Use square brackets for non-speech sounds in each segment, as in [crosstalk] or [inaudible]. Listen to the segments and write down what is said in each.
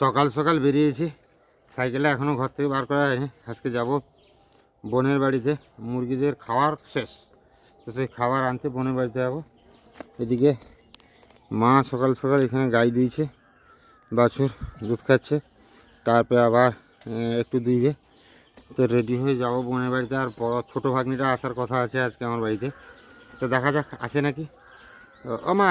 সকাল সকাল বেরিয়েছি। সাইকেলে এখনও ঘর থেকে বার করা হয়নি। আজকে যাব বোনের বাড়িতে। মুরগিদের খাওয়ার শেষ। তো সেই খাবার আনতে বোনের বাড়িতে যাব। এদিকে মা সকাল সকাল এখানে গাই দিয়েছে, বাছুর, দুধ খাচ্ছে। তারপরে আবার একটু দুইবে। তো রেডি হয়ে যাব বোনের বাড়িতে। আর বড় ছোটো ভাগ্নিটা আসার কথা আছে আজকে আমার বাড়িতে। তো দেখা যাক, আসে নাকি? ও মা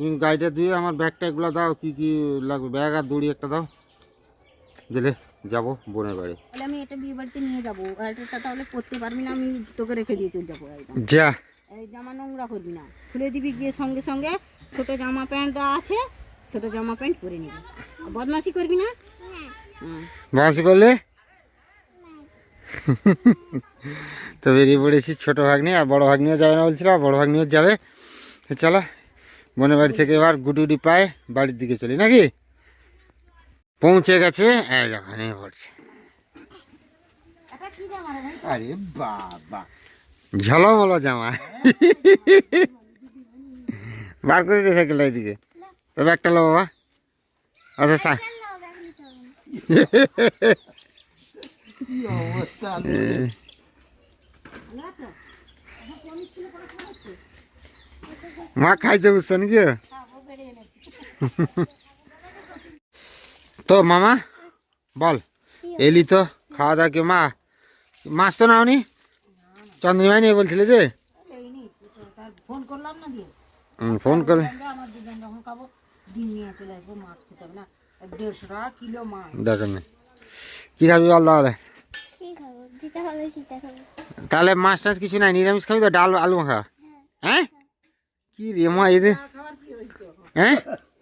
তুমি গাড়িটা দিয়ে আমার ব্যাগটা এগুলো দাও কি কি লাগবে? ব্যাগ আর দড়ি একটা দাও। দিলে যাব বোনের বাড়ি। তাহলে আমি এটা বিয়ে বাড়িতে নিয়ে যাব। আর এটা তাহলে করতে পারবি না আমি তোকে রেখে দিয়ে চলে যাব যা। এই জামা নোংরা করবি না। খুলে দিবি গিয়ে সঙ্গে সঙ্গে। ছোট জামা প্যান্ট দেওয়া আছে ছোট জামা প্যান্ট পরে নিবি। আর বদমাশি করবি না? হুম বাঁশি করলে? তো বেরিয়ে পড়েছি ছোটো ভাগ নিয়ে আর বড় ভাগ্নিও যাবে না বলছিল আর ভাগ ভাগ্নিও যাবে। চলো বোনের বাড়ি থেকে এবার গুটি গুটি পায়ে বাড়ির দিকে চলি নাকি? পৌঁছে গেছে এই ওখানে পড়ছে। আরে বাবা ঝলমলো জামা। বার করে দিয়ে সাইকেলটা এদিকে। তবে একটা লো বাবা। আচ্ছা সা ভালো আছো মা খাইতে বুঝছ নাকি? হ্যাঁ এনেছি তো মামা বল এলি তো খাওয়া দাওয়া কি মা? মাছ তো নাওনি? চন্দ্রিমাই নিয়ে বলছিলে যে? ফোন করলে। দেখেন কি খাবি বল তাহলে? কি তাহলে মাছ টাছ কিছু নাই নিরামিষ খাবি তো ডাল আলু মাখা? হ্যাঁ? কি রে মা এদের হ্যাঁ?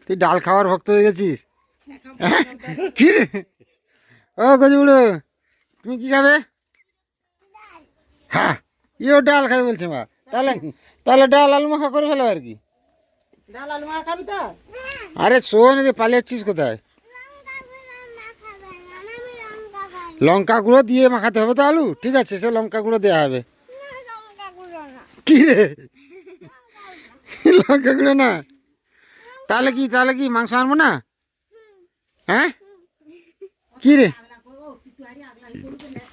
তুই ডাল খাওয়ার ভক্ত হয়ে গেছিস? হ্যাঁ? কি রে? ও গজবুড়ো তুমি কি খাবে? হ্যাঁ ইও ডাল খাবে বলছে মা। তাহলে তাহলে ডাল আলু মাখা করে ফেলো আর কি। ডাল আলু মাছ খাবি তো? আরে শোন এদিকে পালিয়েছিস কোথায়? লঙ্কা গুঁড়ো দিয়ে মাখাতে হবে তো আলু। ঠিক আছে সে লঙ্কা গুঁড়ো দেওয়া হবে। কি রে? গুঁড়ো না? তাহলে কি তাহলে কি মাংস আনব না? হ্যাঁ? কি রে?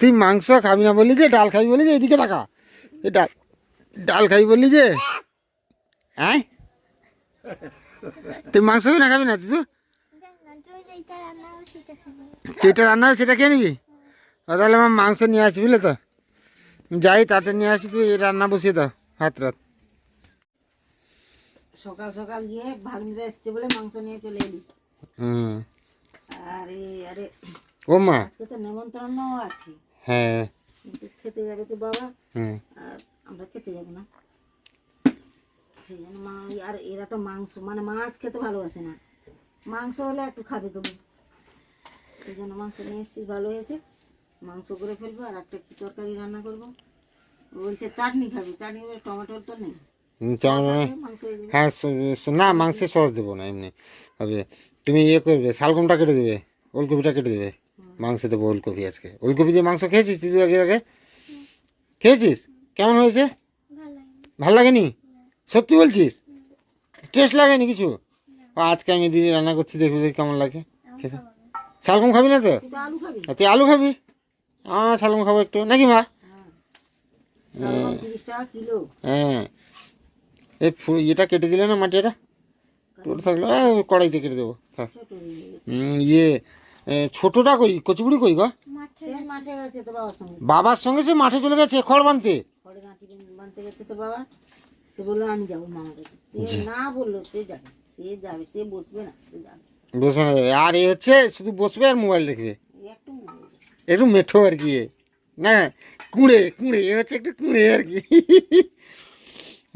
তুই মাংস খাবি না বললি যে, ডাল খাবি বলি যে, এদিকে টাকা এই ডাল ডাল খাবি বললি যে হ্যাঁ? তুই মাংস না, খাবি না তুই যেটা রান্না হবে সেটা খেয়ে নিবি? তাহলে আমার মাংস নিয়ে আসবি, বুঝলে তো? যাই, তাতে নিয়ে আসি, তুই রান্না বসিয়ে দাও, হাত রাত। সকাল সকাল গিয়ে ভাগ্নিরা এসছে বলে মাংস নিয়ে চলে এলি। হুম। আরে আরে ও মা। আজকে তো নেমন্ত্রণ আছে। হ্যাঁ। কিন্তু খেতে যাবে তো বাবা। হুম। আর আমরা খেতে যাব না। সেই জন্য মা আর এরা তো মাংস মানে মাছ খেতে ভালোবাসে না। মাংস হলে একটু খাবে তবু সেই জন্য মাংস নিয়ে এসেছিস ভালো হয়েছে। মাংস করে ফেলব আর একটা কি তরকারি রান্না করব। বলছে চাটনি খাবি। চাটনি টমেটোর তো নেই। হয়ে। হ্যাঁ না মাংসের সস দেবো না এমনি। হবে তুমি ইয়ে করবে শালগমটা কেটে দেবে ওলকপিটা কেটে দেবে। মাংস দেবো ওলকপি আজকে। ওলকপি দিয়ে মাংস খেয়েছিস তুই আগে আগে? খেয়েছিস? কেমন হয়েছে? ভালো লাগেনি। সত্যি বলছিস? টেস্ট লাগেনি কিছু? আজকে আমি দিদি রান্না করছি দেখবি দেখি কেমন লাগে। শালগম খাবি না তো? তুই আলু খাবি? আমার শালগম খাব একটু। নাকি মা? হ্যাঁ। ফু- ইয়েটা কেটে দিলে না মাটিটা? টোটো থাকল কড়াইতে কেটে দেবো থাক। ছোট গেছে। হুম, ইয়ে এ, ছোটটা কই? কচুবুড়ি কই গো? সে মাঠে গেছে বাবার সঙ্গে। সে মাঠে চলে গেছে খড় বানতে? বানতে গেছে তো বাবা। সে বলল আমি যাব মামা না বলল সে যাবে। সে যাবে সে বসবে না সে যাবে। বসবে না আর এ হচ্ছে শুধু বসবে আর মোবাইল দেখবে? একটু একটু মেঠো আর কি এ। না কুঁড়ে কুঁড়ে এ হচ্ছে একটু কুঁড়ে আর কি।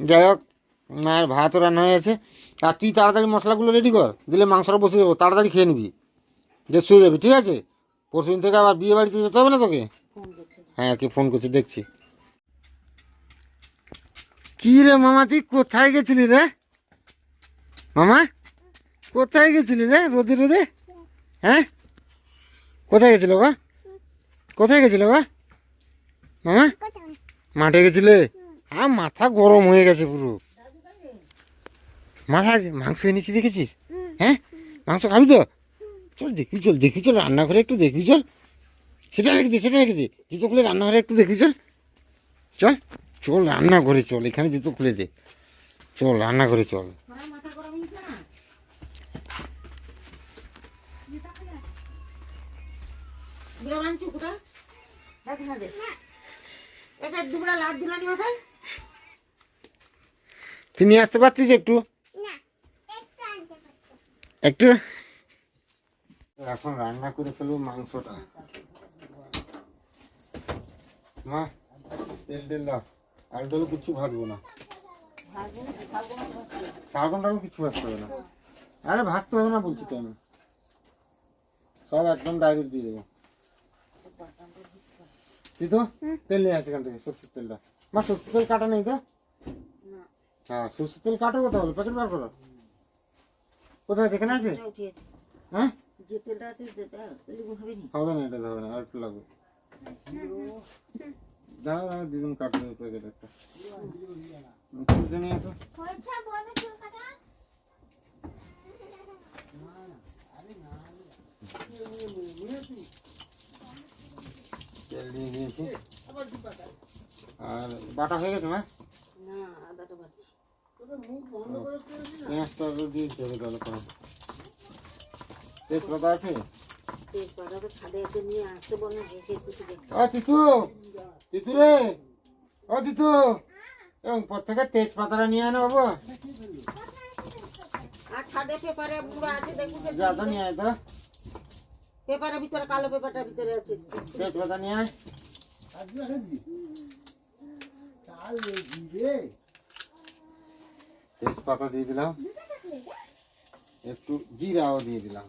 যাই হোক মায়ের ভাতও রান্না হয়ে আছে আর তুই তাড়াতাড়ি মশলাগুলো রেডি কর, দিলে মাংসটা বসে দেবো, তাড়াতাড়ি খেয়ে নিবি। যে শুয়ে যাবি, ঠিক আছে? পরশুদিন থেকে আবার বিয়ে বাড়িতে যেতে হবে না তোকে? হ্যাঁ কে ফোন করছে, দেখছি। কি রে মামা, তুই কোথায় গেছিলি রে? মামা, কোথায় গেছিলি রে রোদে রোদে? হ্যাঁ? কোথায় গেছিল গো? কোথায় গেছিল গো? মামা, মাঠে গেছিলে? হ্যাঁ মাথা গরম হয়ে গেছে পুরো। মাথা মাংস এনেছি দেখেছিস? হ্যাঁ? মাংস খাবি তো? চল দেখবি চল দেখবি চল রান্নাঘরে একটু দেখবি চল। সেটা রেখে দে সেটা রেখে দে। জুতো খুলে রান্নাঘরে একটু দেখবি চল। চল চল রান্নাঘরে চল এখানে জুতো খুলে দে। চল রান্নাঘরে চল। তোরা মাথা গরম হয়েছে না? বুড়া মানছু কোটা দেখ না দে এক এক দুবড়া লাভ দিলানি মাথায়। তুই নিয়ে আসতে পারতিস একটু? একটু? এখন রান্না করে ফেলব মাংসটা। মা তেল টেল দাও। আলু টালু কিছু ভাজবো না। শালগম টালগম কিছু ভাজতে হবে না। আরে ভাজতে হবে না বলছি তো আমি। সব একদম ডাইরেক্ট দিয়ে দেবো। তুই তো তেল নিয়ে আসি এখান থেকে সরষের তেলটা। মা সরষের তেল কাটা নেই তো? হ্যাঁ সরষের তেল কাটো কোথাও বলো প্যাকেট বার করো। কোথায় আছে? এখানে আছে? এটা উঠিয়েছে। হ্যাঁ? যে তেলটা আছে সেটা তেলগুলো হবে নি? হবে না এটা হবে না আর একটু লাগবে। দাঁড়া দাঁড়া দিদুন কাটে দেবো প্যাকেট একটা। খুঁজে নিয়ে আসো। হয়েছে বলবে চুল কাটা? তেল দিয়ে দিয়েছি। আর বাটা হয়ে গেছে মা? না আদাটা বাড়ছি। পেঁয়াজটা তো দিয়ে দিতে হবে তাহলে করা তেজপাতা আছে? তেজপাতাটা নিয়ে আসতে বল না দেখে কিছু দেখতে ও তিতু! তিতু রে! ও তিতু! এবং প্রত্যেকের তেজপাতাটা নিয়ে আয় না বাবু ছাদে পেপারে বুড়া আছে দেখবি যা তো নিয়ে আয় তো। পেপারের ভিতরে কালো পেপারটার ভিতরে আছে। তেজপাতা নিয়ে আয়। তেজপাতা দিয়ে দিলাম। একটু জিরাও দিয়ে দিলাম।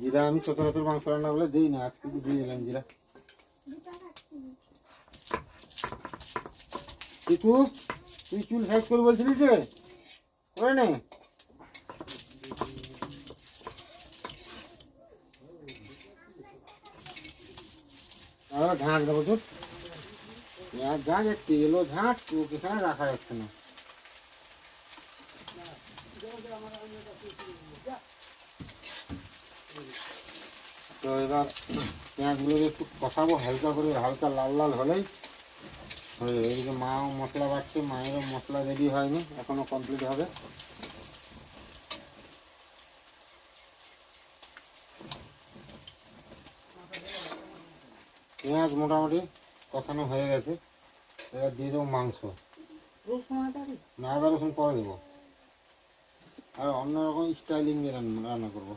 জিরা আমি সচরাচর মাংস রান্না বলে দিই না, আজকে একটু দিয়ে দিলাম জিরা। টিকু তুই চুল সাইজ করে বলছিলি যে? করে নে। আর ঝাঁক দেবো চুপ। পেঁয়াজ ঝাঁক এর তেলও এখানে রাখা যাচ্ছে না। তো এবার পেঁয়াজগুলোকে একটু কষাবো, হালকা করে, হালকা লাল লাল হলেই। হয়ে যাবে মাও মশলা বাড়ছে, মায়েরও মশলা রেডি হয়নি, এখনও কমপ্লিট হবে। পেঁয়াজ মোটামুটি কষানো হয়ে গেছে। এবার দিয়ে দেবো মাংস। না আদা রসুন পরে দেবো। আর অন্যরকম স্টাইলিং এ রান্না রান্না করব।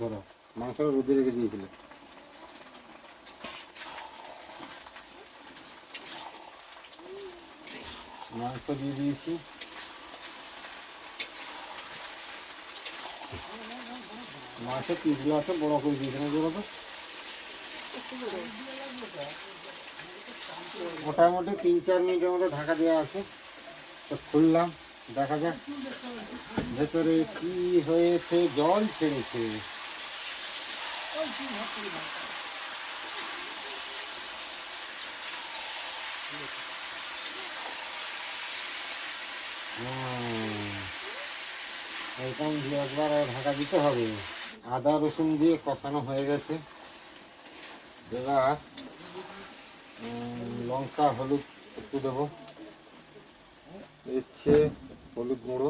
ধরো মাংসটা রোদে রেখে দিয়েছিল। মাংস দিয়ে দিয়েছি। মাছের পিসগুলো আছে বড় করে দিয়েছিলাম তো মোটামুটি তিন চার মিনিটের মতো ঢাকা দেওয়া আছে। তো খুললাম, দেখা যাক ভেতরে কি হয়েছে, জল ছেড়েছে। এরকম দু একবার ঢাকা দিতে হবে। আদা, রসুন দিয়ে কষানো হয়ে গেছে। এবার লঙ্কা, হলুদ একটু দেবো। দিচ্ছে হলুদ গুঁড়ো।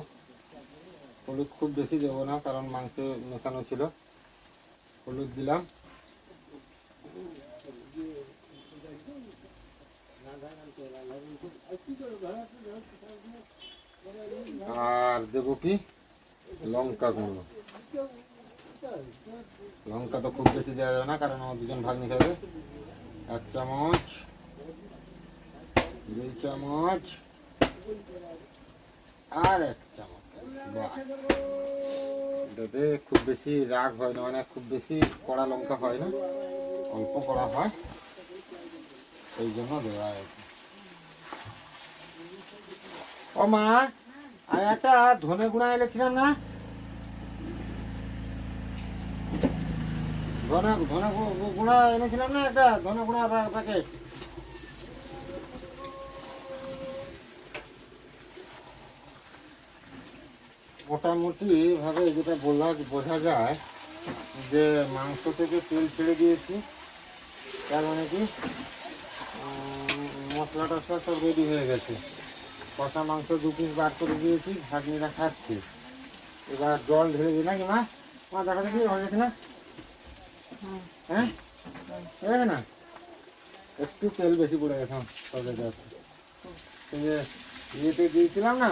হলুদ খুব বেশি দেবো না, কারণ মাংসে মেশানো ছিল। হলুদ দিলাম। আর দেবো কি? লঙ্কা গুঁড়ো। লঙ্কা তো খুব বেশি দেওয়া যাবে না, কারণ আমার দুজন ভাগ নিতে হবে এক চামচ। দুই চামচ আর এক চামচ বাস এটাতে খুব বেশি রাগ হয় না মানে খুব বেশি কড়া লঙ্কা হয় না অল্প কড়া হয় সেই জন্য দেওয়া হয় ও মা আমি একটা ধনে গুঁড়া এনেছিলাম না ধনে ধনে গুঁড়া এনেছিলাম না একটা ধনে গুঁড়া প্যাকেট ও মোটামুটি এইভাবে যেটা বলা, বোঝা যায় যে মাংস থেকে তেল ছেড়ে দিয়েছি। তার মানে কি? মশলা টসলা সব রেডি হয়ে গেছে। কষা মাংস দু পিস বার করে দিয়েছি ভাগনিরা খাচ্ছি। এবার জল ঢেলে দিই, নাকি মা? মা, দেখা দেখি হয়ে গেছে না? হ্যাঁ? হয়ে গেছে না? একটু তেল বেশি পড়ে গেছে তরকারিটাতে। এই ইয়েতে দিয়েছিলাম না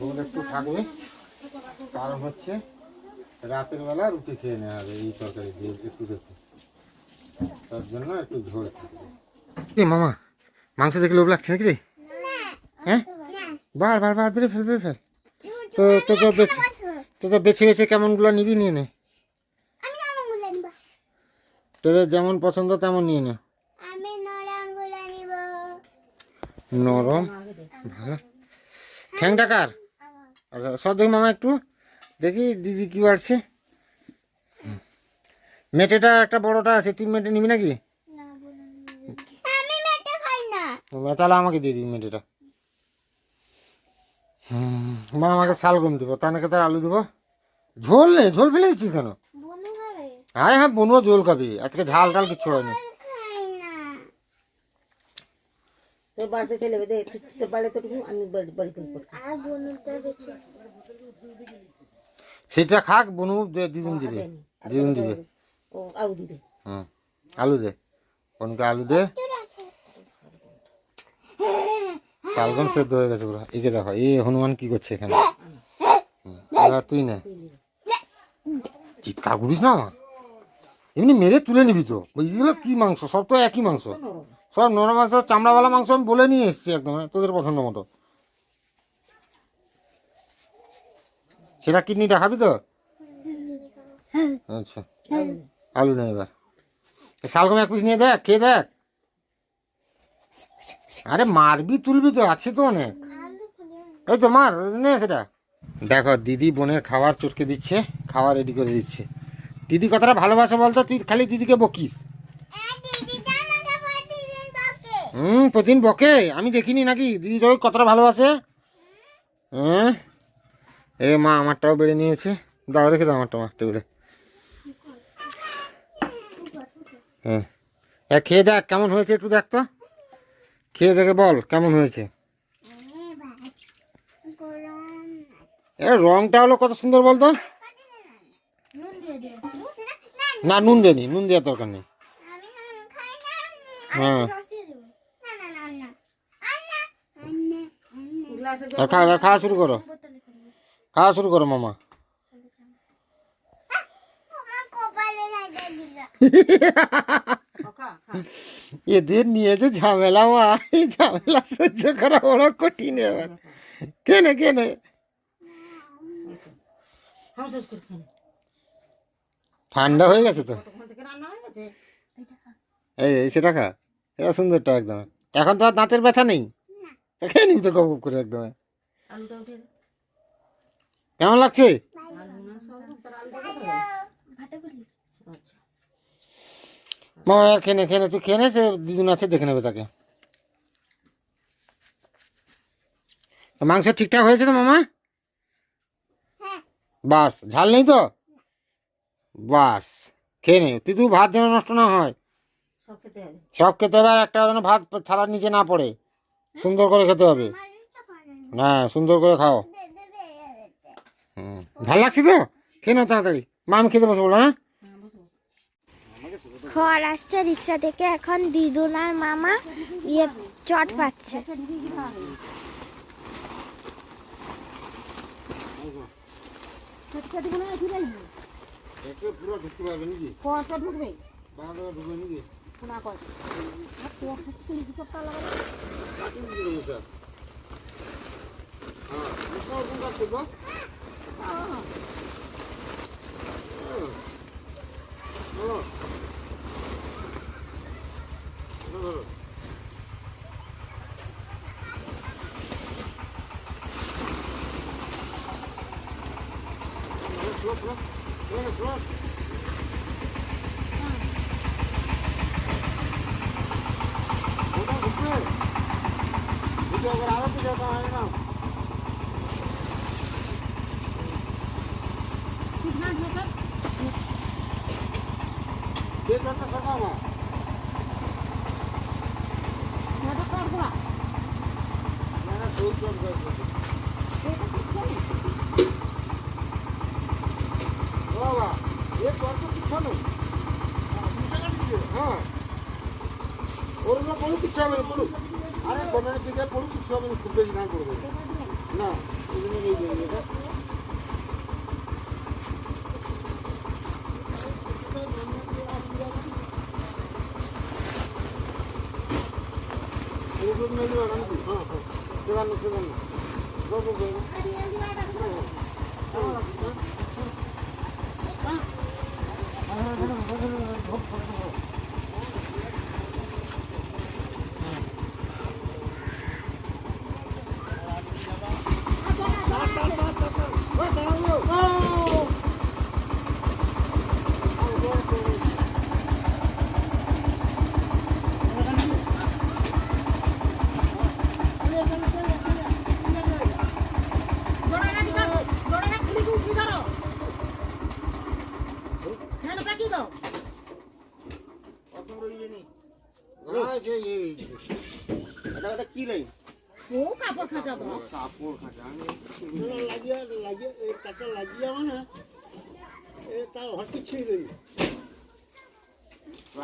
ঝোল একটু থাকবে। কারণ হচ্ছে রাতের বেলা রুটি খেয়ে নেওয়া হবে এই তরকারি দিয়ে একটু দেখুন তার জন্য একটু ঝোল থাকবে। মামা মাংস দেখে লোভ লাগছে নাকি রে? হ্যাঁ? বার বার বার বেড়ে ফেল বেড়ে ফেল। তো তো তো বেছে তো তো বেছে বেছে কেমনগুলো নিবি নিয়ে নে। আমি নরমগুলো নিব তোদের যেমন পছন্দ তেমন নিয়ে নে। আমি নরমগুলো নিব নরম ভালো। ঠ্যাংটা কার? আচ্ছা সব দেখি মামা একটু। দেখি দিদি কি বাড়ছে। মেটেটা একটা বড়টা আছে তুই মেটে নিবি নাকি? তাহলে আমাকে দিয়ে দিবি মেটেটা। হুম, মা আমাকে শালগম দিব তা নাকি তার আলু দিব? ঝোল নেই ঝোল ফেলে দিচ্ছিস কেন? আরে হ্যাঁ বনুয়া ঝোল খাবি আজকে ঝাল টাল কিছু হয়নি খাই না তোর বাড়িতে চলে যাবে তুই- তোর বাড়িতে আমি বাড়ি বাড়ি তুলবো। আর সেটা খাক বনু দিদুন দিবে। দিদুন দিবে। ও আলু দিবে। হুম আলু দে। কোনকে আলু দে। শালগম সেদ্ধ হয়ে গেছে পুরো। একে দেখো এই হনুমান কি করছে এখানে? এবার তুই নে। চিৎকার করিস না আমার? এমনি মেরে তুলে নিবি তো। এইগুলো কি মাংস? সব তো একই মাংস। সব নরম মাংস চামড়াওয়ালা মাংস আমি বলে নিয়ে এসেছি একদম হ্যাঁ, তোদের পছন্দ মতো। সেটা কিডনিটা খাবি তো আচ্ছা আলু নেই এবার। শালগম এক পিস নিয়ে দেখ খেয়ে দেখ। আরে মারবি তুলবি তো আছে তো অনেক। এই তো মার নে সেটা। দেখো দিদি বোনের খাবার চটকে দিচ্ছে খাবার রেডি করে দিচ্ছে। দিদি কথাটা ভালোবাসা বলতো? তুই খালি দিদিকে বকিস দিদিটা আমাকে প্রতিদিন বকে হুম প্রতিদিন বকে। আমি দেখিনি নাকি? দিদি তোকে কতটা ভালোবাসে? হ্যাঁ? এ মা আমারটাও বেড়ে নিয়েছে। দাও রেখে দাও আমারটা মা টেবিলে। হ্যাঁ। এ, খেয়ে দেখ কেমন হয়েছে একটু দেখ তো। খেয়ে দেখে বল কেমন হয়েছে। এ রংটা হলো কত সুন্দর বলতো? না নুন দেনি নুন দেওয়ার দরকার নেই। হ্যাঁ রস দিয়ে দেবো না না না না আন্না আন্না আন্না গ্লাসে আর খা এবার খাওয়া শুরু করো। খাওয়া শুরু করো, মামা। [laughs] এদের নিয়ে যে ঝামেলা, মা, এই ঝামেলা সহ্য করা বড় কঠিন এবার কেনে কেনে। ঠান্ডা হয়ে গেছে তো? এই, সেটা খা। এটা সুন্দরটা একদম। এখন তো আর দাঁতের ব্যথা নেই। তা খেয়ে নিবি তো গপ করে একদম। কেমন লাগছে? আচ্ছা মামা আর খেয়ে নে খেয়ে নে তুই খেয়ে নে সে দুদিন আছে দেখে নেবে তাকে। তো মাংস ঠিকঠাক হয়েছে তো মামা? হ্যাঁ। বাস ঝাল নেই তো? বাস খেয়ে নে। তুই তুই ভাত যেন নষ্ট না হয়। সব খেতে হবে। সব খেতে হবে আর একটা যেন ভাত থালার নিচে না পড়ে। সুন্দর করে খেতে হবে। না সুন্দর করে খাও। ভালো লাগছে তো? খেয়ে নাও তাড়াতাড়ি। মা আমি খেতে বসবো হ্যাঁ? খড় আসছে রিক্সা থেকে এখন দিদুন আর মামা ইয়ে চট পাচ্ছে। খেতে মনে হয় ফিরাই পুরো ঢুকতে পারবে নাকি কটা ঢুকবে বাংলা ঢুকবে নাকি শোনা কয় ঢুকবে আরও কিছু হয় না ঠিক না যেটা সে চটটা সরকার মা যেটা করব না না সেই চট বাবা এ চট তো পিছানো হ্যাঁ ওরগুলো কোনো কিচ্ছু হবে না পড়ুক আরে গন্ডারের থেকে পড়ুক কিচ্ছু হবে না খুব বেশি ধান করবে না ওই জন্য এই যে এটা এগুলো নিয়ে যাবে নাকি হ্যাঁ হ্যাঁ সেখানে সেখানে গল্প করবে হ্যাঁ যে এই এটা এটা কি লাইন ও কাপড় খাঁচাবো কাপড় খাঁচা আমি লাগিয়ে লাগিয়ে এই কাটা লাগিয়ে মানে এ তার হঠাৎ ছেড়ে দেবে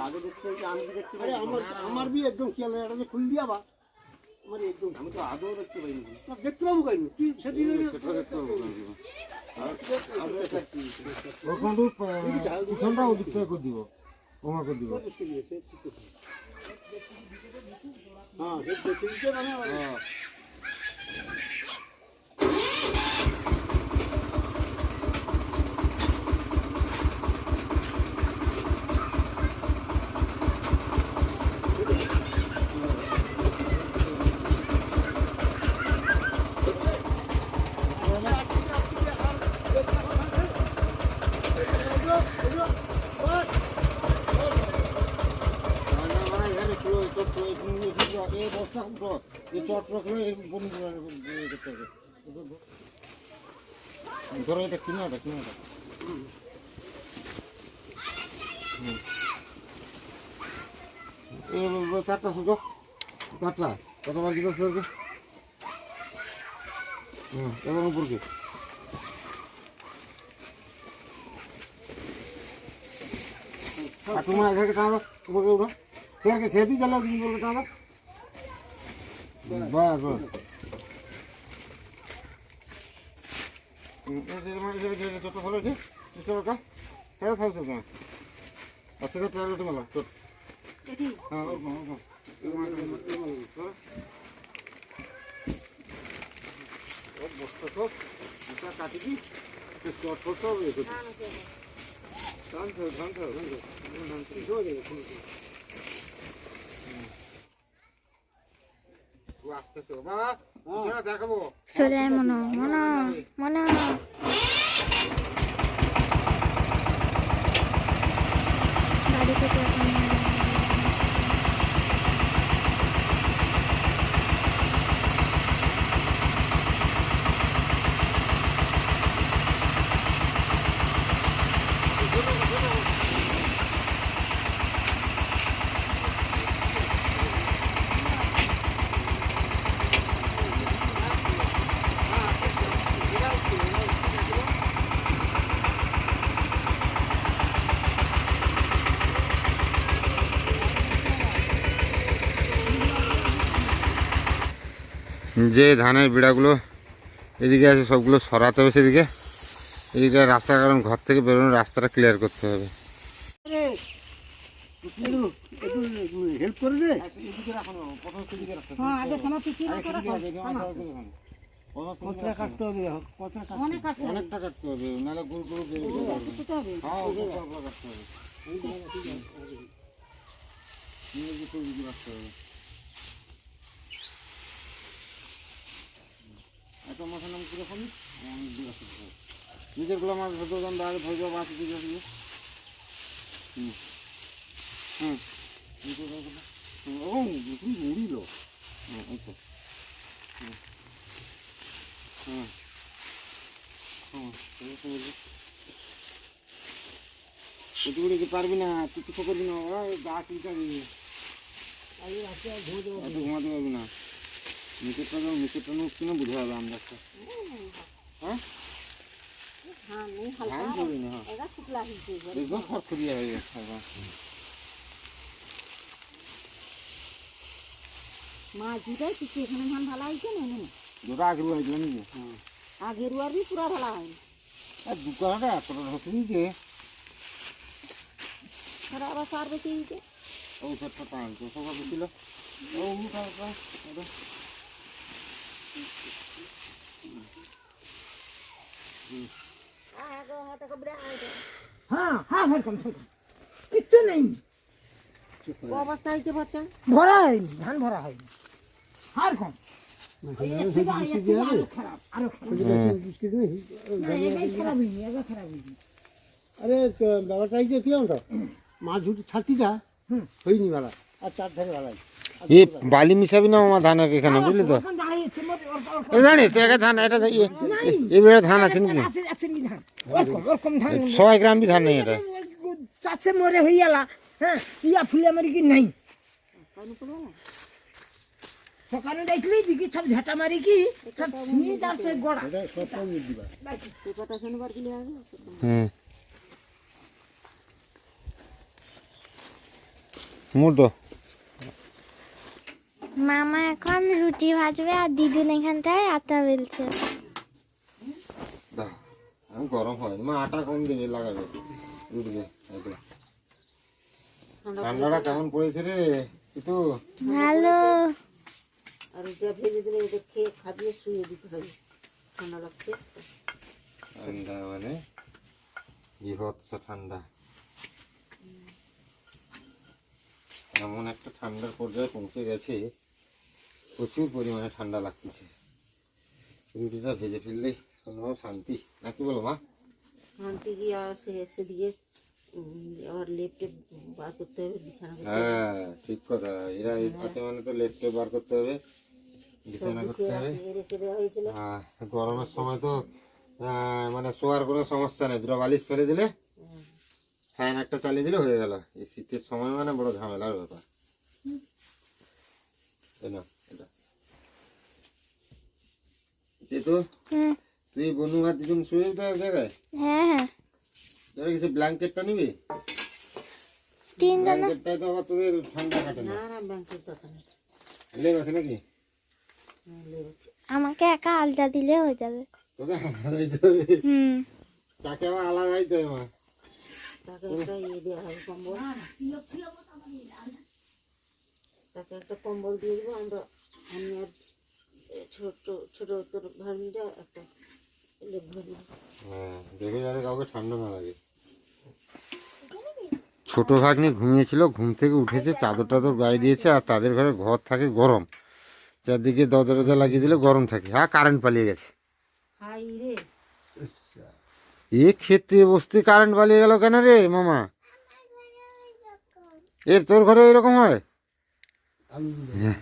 আগে দেখতে হয়েছে আমি কি দেখতে আরে পাই আমার আমার বি একদম খেয়াল এটা যে খুল দিয়া বা আমার একদম আমি তো আদৌ দেখতে পাইনি। না, দেখতে পাবো কেন? তুই সেদিন সেটা দেখতে পাবো ওখানে পিছনটা ওদিক থেকে করে দিব ওমা করে দিব। হ্যাঁ সে দেখে দিতে মানে হ্যাঁ। রাজা মানে এখানে খুলো, এই চট খুলো, এই খুলো, এই বস্তা এই চট রাখল, এই রাখো, এই করতে হবে। ধরো এটা কিনো এটা কিনো ব- চারটা সুতো চারটা কতবার দিল সুতো হুম এবং উপরকে তোমার এখানে টানা উপরকে উঠো সেরকে চালাও তুমি বলবে টানা। বাস বাস ছোট ফলো কি ছোট ছেড়ে থাকছো কেন আচ্ছা তো ট্রাইল তোমার এটি হ্যাঁ বস্তা তো কাটি কি চট করতে হবে টানতে হবে টানতে হবে টানতে হবে আসতে দেখাবো। আয় মনো মনো মনো বাড়ি থেকে এখন যে ধানের বিড়াগুলো এদিকে আছে, সবগুলো সরাতে হবে সেদিকে। এদিকে রাস্তা কারণ ঘর থেকে বেরোনোর রাস্তাটা ক্লিয়ার করতে হবে। হবে হ্যাঁ এত মাসের নাম করে ফেলি নিজেরগুলো আমার ভেতর দাম দাঁড়িয়ে ভয় যাব আছে দিকে আসবে হুম। হুম। ও তুমি উড়িল হুম এই তো। হুম। হুম। এটু করে কি পারবি না? তুই কিছু করবি না? গা কি ঘুমাতে পারবি না। নিচেরটা যাও নিচেরটা নুটছি না। বুঝে যাবে আন্দাজটা হ্যাঁ দেখব খড়খড়িয়া হয়ে গেছে মা জিটাই কিছু এখানে ধান ভালো হয়েছে না এনে দুটা আগের হয়েছিল নাকি হ্যাঁ। আগের বি পুরা ভালো হয়নি আর দু কালাটা এতটা ধরতে দিয়েছে ওরা আবার হ্যাঁ হ্যাঁ হরকম কিচ্ছু নেই অবস্থা হয়েছে বাচ্চা ভরা হয়নি ধান ভরা হয়নি আর কম। আরও ব্যাপারটা হয়েছে কি জানো মাছ ছাতিটা হয়নি বেলা আর চার ধারে বেলায় এ বালি মিশাবি না আমার ধানের এখানে বুঝলি তো? জানিস তো একা ধান এটা এবারে ধান আছে নাকি? ছয় গ্রাম বি ধান নেই এটা। চাষে মরে হয়ে গেলা হ্যাঁ টিয়া ফুলে আমার কি নাই? সকালে দেখলি দিকে সব ঝাঁটা মারি কি সব ছিঁড়ে যাচ্ছে গোড়া। পেপারটা শনিবার দিলে হবে হুম মুর্দ মামা এখন রুটি ভাজবে আর দিদুন এখানটায় আটা বেলছে। গরম হয়। মা আটা কম দেবে লাগাবে রুটিতে ঠান্ডাটা কেমন পড়েছে রে কিন্তু ভালো। আর ভেজে দিলে এটা খেয়ে খাবিয়ে শুয়ে দিতে হবে। ঠান্ডা লাগছে। ঠান্ডা মানে? বিভৎস ঠান্ডা। এমন একটা ঠান্ডার পর্যায়ে পৌঁছে গেছে প্রচুর পরিমাণে ঠান্ডা লাগতেছে। রুটিটা ভেজে ফেললেই কোনো শান্তি। নাকি বলো মা? শান্তি আসে উম, আবার লেপটে বার করতে হবে বিছানা হ্যাঁ ঠিক কথা। এরা এই আছে মানে তো লেপটে বার করতে হবে বিছানা করতে হবে। হ্যাঁ গরমের সময় তো মানে শোয়ার কোনো সমস্যা নেই। দুটো বালিশ ফেলে দিলে ফ্যান একটা চালিয়ে দিলে হয়ে গেল। এই শীতের সময় মানে বড় ঝামেলার ব্যাপার। এই নাও, এটা তো। তুই বনু আর দিদুন শুয়ে তো জায়গায়? হ্যাঁ হ্যাঁ। তোরা কিছু ব্ল্যাঙ্কেটটা নিবি? তিনজনে ব্ল্যাঙ্কেটটায় তো আবার তোদের ঠান্ডা কাটে না। না না ব্যাংকের দোকান আছে নাকি? হ্যাঁ, আমাকে একা আলটা দিলে হয়ে যাবে। তোদের আলাদা দিতে হবে। হুম। তাকে আবার আলাদা দিতে হবে মা। তাকে একটা ইয়ে দেওয়া হবে কম্বল। তাকে একটা কম্বল দিয়ে দেবো আমরা আমি আর ছোট ছোট তোর ভাগনিটা একটা। হ্যাঁ দেখে যাতে কাউকে ঠান্ডা না লাগে। ছোট ভাগ্নি ঘুমিয়েছিল ঘুম থেকে উঠেছে চাদর টাদর গায়ে দিয়েছে আর তাদের ঘরে ঘর থাকে গরম। চারদিকে দরজা দরজা লাগিয়ে দিলে গরম থাকে হ্যাঁ কারেন্ট পালিয়ে গেছে। এ খেতে বসতে কারেন্ট পালিয়ে গেল কেন রে মামা? এর তোর ঘরে এরকম হয়? হ্যাঁ।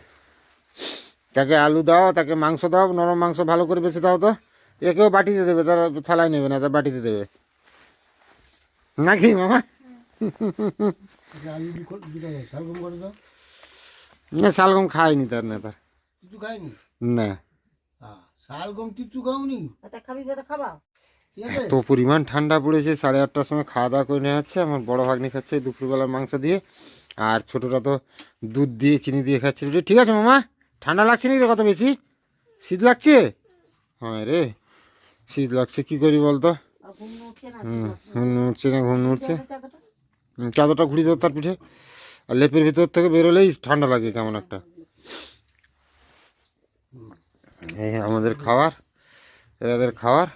তাকে আলু দাও তাকে মাংস দাও নরম মাংস ভালো করে বেছে দাও তো। একেও বাটিতে দেবে তারা থালায় নেবে না তার বাটিতে দেবে। নাকি মামা? আলু দুটো শালগম করে দাও। না শালগম খায়নি তার না তার। না। তা এত পরিমাণ ঠান্ডা পড়েছে সাড়ে আটটার সময় খাওয়া দাওয়া করে নেওয়া হচ্ছে আমার বড় ভাগ্নি খাচ্ছে দুপুরবেলার মাংস দিয়ে আর ছোটোটা তো দুধ দিয়ে চিনি দিয়ে খাচ্ছে। ঠিক আছে মামা? ঠান্ডা লাগছে নাকি রে কত বেশি? শীত লাগছে? হ্যাঁ রে শীত লাগছে কি করি বলতো? ঘুম উঠছে না হুম ঘুম উঠছে না ঘুম উঠছে। চাদরটা ঘুরিয়ে দাও তার পিঠে। আর লেপের ভিতর থেকে বেরোলেই ঠান্ডা লাগে কেমন একটা। এই আমাদের খাবার এরাদের খাবার।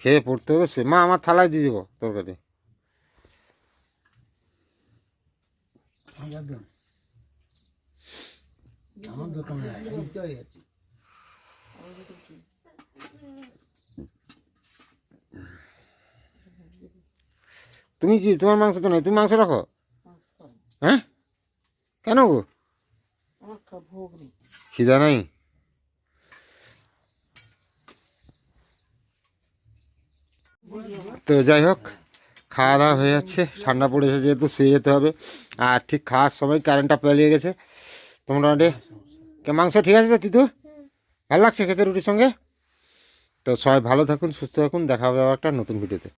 খেয়ে পড়তে হবে শুয়ে। মা আমার থালায় দিয়ে দিব তরকারি। আমার দোকানে আছে। তুমি কি তোমার মাংস তো নাই তুমি মাংস রাখো? হ্যাঁ? কেন গো? খিদা নাই? তো যাই হোক খাওয়া দাওয়া হয়ে যাচ্ছে ঠান্ডা পড়েছে যেহেতু শুয়ে যেতে হবে। আর ঠিক খাওয়ার সময় কারেন্টটা পালিয়ে গেছে। তো কে, মাংস ঠিক আছে তো, তিতু? ভালো লাগছে খেতে রুটির সঙ্গে? তো সবাই ভালো থাকুন, সুস্থ থাকুন, দেখা হবে একটা নতুন ভিডিওতে।